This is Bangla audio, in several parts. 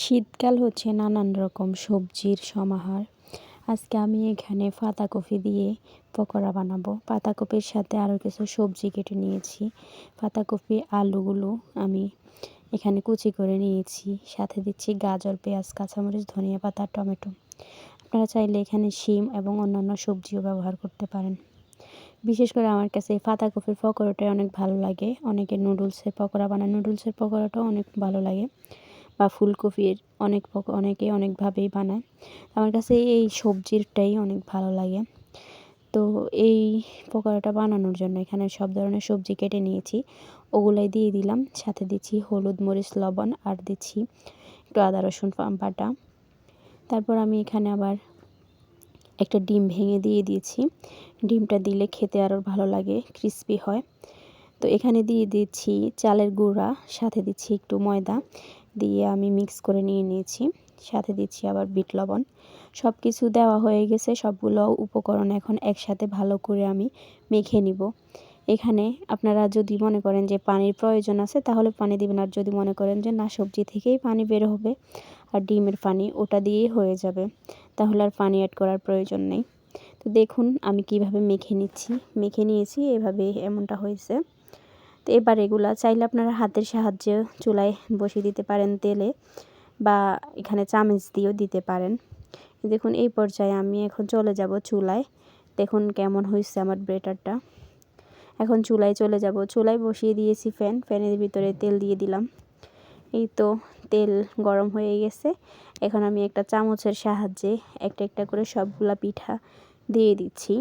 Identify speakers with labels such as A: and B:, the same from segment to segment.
A: শীতকাল হচ্ছে নানান রকম সবজির সমাহার। আজকে আমি এখানে পাতাকপি দিয়ে পকোড়া বানাবো। পাতাকপির সাথে আরও কিছু সবজি কেটে নিয়েছি। পাতাকপি, আলুগুলো আমি এখানে কুচি করে নিয়েছি। সাথে দিচ্ছি গাজর, পেঁয়াজ, কাঁচামরিচ, ধনিয়া পাতা, টমেটো। আপনারা চাইলে এখানে শিম এবং অন্যান্য সবজিও ব্যবহার করতে পারেন। বিশেষ করে আমার কাছে এই পাতাকপির পকোড়াটাই অনেক ভালো লাগে। অনেকে নুডলসের পকোড়া বানায়। নুডলসের পকোড়াটাও অনেক ভালো লাগে। বা ফুলকপির অনেক অনেকে অনেকভাবেই বানায়। আমার কাছে এই সবজিরটাই অনেক ভালো লাগে। তো এই পকোড়াটা বানানোর জন্য এখানে সব ধরনের সবজি কেটে নিয়েছি। ওগুলাই দিয়ে দিলাম, সাথে দিচ্ছি হলুদ, মরিচ, লবণ আর দিচ্ছি একটু আদা, রসুন বাটা। তারপর আমি এখানে আবার একটা ডিম ভেঙে দিয়ে দিয়েছি। ডিমটা দিলে খেতে আরও ভালো লাগে ক্রিস্পি হয়। তো এখানে দিয়ে দিচ্ছি চালের গুঁড়া, সাথে দিচ্ছি একটু ময়দা। দিয়ে আমি মিক্স করে নিয়ে নিয়েছি। সাথে দিচ্ছি আবার বিট লবণ। সব কিছু দেওয়া হয়ে গেছে। সবগুলো উপকরণ এখন একসাথে ভালো করে আমি মেখে নিব। এখানে আপনারা যদি মনে করেন যে পানির প্রয়োজন আছে, তাহলে পানি দিবেন। আর যদি মনে করেন যে না, সবজি থেকেই পানি বের হবে আর ডিমের পানি ওটা দিয়েই হয়ে যাবে, তাহলে আর পানি অ্যাড করার প্রয়োজন নেই। তো দেখুন আমি কীভাবে মেখে নিচ্ছি। মেখে নিয়েছি এভাবে এমনটা হয়েছে। তো এবার এগুলা চাইলে আপনারা হাতের সাহায্যে চুলায় বসিয়ে দিতে পারেন তেলে বা এখানে চামচ দিয়েও দিতে পারেন। দেখুন, এই পর্যায়ে আমি এখন চলে যাব চুলায়। দেখুন কেমন হয়েছে আমার ব্রেটারটা। এখন চুলায় চলে যাব। চুলায় বসিয়ে দিয়েছি ফ্যান। ফ্যানের ভিতরে তেল দিয়ে দিলাম। এই তো তেল গরম হয়ে গেছে। এখন আমি একটা চামচের সাহায্যে একটা একটা করে সবগুলা পিঠা দিয়ে দিচ্ছি।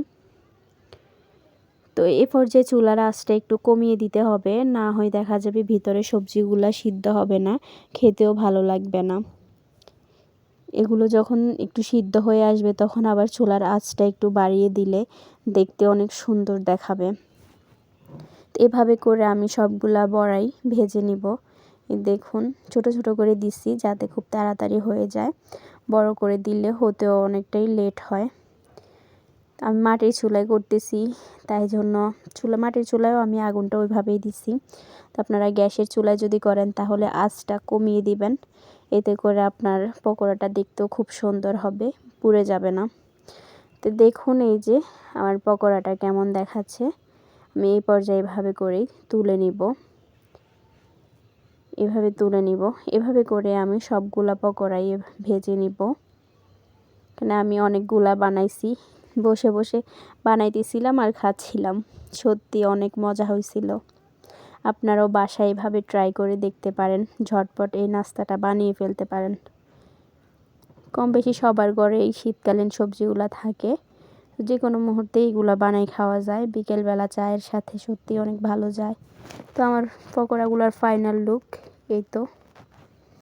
A: তো এ পর্যায়ে চুলার আঁচটা একটু কমিয়ে দিতে হবে। না হয় দেখা যাবে ভিতরে সবজিগুলা সিদ্ধ হবে না, খেতেও ভালো লাগবে না। এগুলো যখন একটু সিদ্ধ হয়ে আসবে তখন আবার চুলার আঁচটা একটু বাড়িয়ে দিলে দেখতে অনেক সুন্দর দেখাবে। এভাবে করে আমি সবগুলা বড়াই ভেজে নিব। দেখুন, ছোট ছোট করে দিচ্ছি যাতে খুব তাড়াতাড়ি হয়ে যায়। বড় করে দিলে হতেও অনেকটাই লেট হয়। আমি মাটির চুলায় করতেছি, তাই জন্য চুলা, মাটির চুলায়ও আমি আগুনটা ওইভাবেই দিছি। তো আপনারা গ্যাসের চুলায় যদি করেন, তাহলে আঁচটা কমিয়ে দিবেন। এতে করে আপনার পকোড়াটা দেখতেও খুব সুন্দর হবে, পুড়ে যাবে না। তো দেখুন এই যে আমার পকোড়াটা কেমন দেখাচ্ছে। আমি এই পর্যায়ে এভাবে করেই তুলে নিব। এভাবে তুলে নিব। এভাবে করে আমি সবগুলা পকোড়াই ভেজে নিব। এখানে আমি অনেকগুলা বানাইছি। বসে বসে বানাইতেছিলাম আর খাচ্ছিলাম। সত্যি অনেক মজা হয়েছিল আপনারাও বাসায় এভাবে ট্রাই করে দেখতে পারেন, ঝটপট এই নাস্তাটা বানিয়ে ফেলতে পারেন। কম বেশি সবার ঘরে এই শীতকালীন সবজিগুলো থাকে। যে কোনো মুহূর্তে এইগুলো বানাই খাওয়া যায়। বিকেলবেলা চায়ের সাথে সত্যি অনেক ভালো যায়। তো আমার পকোড়াগুলোর ফাইনাল লুক এই তো।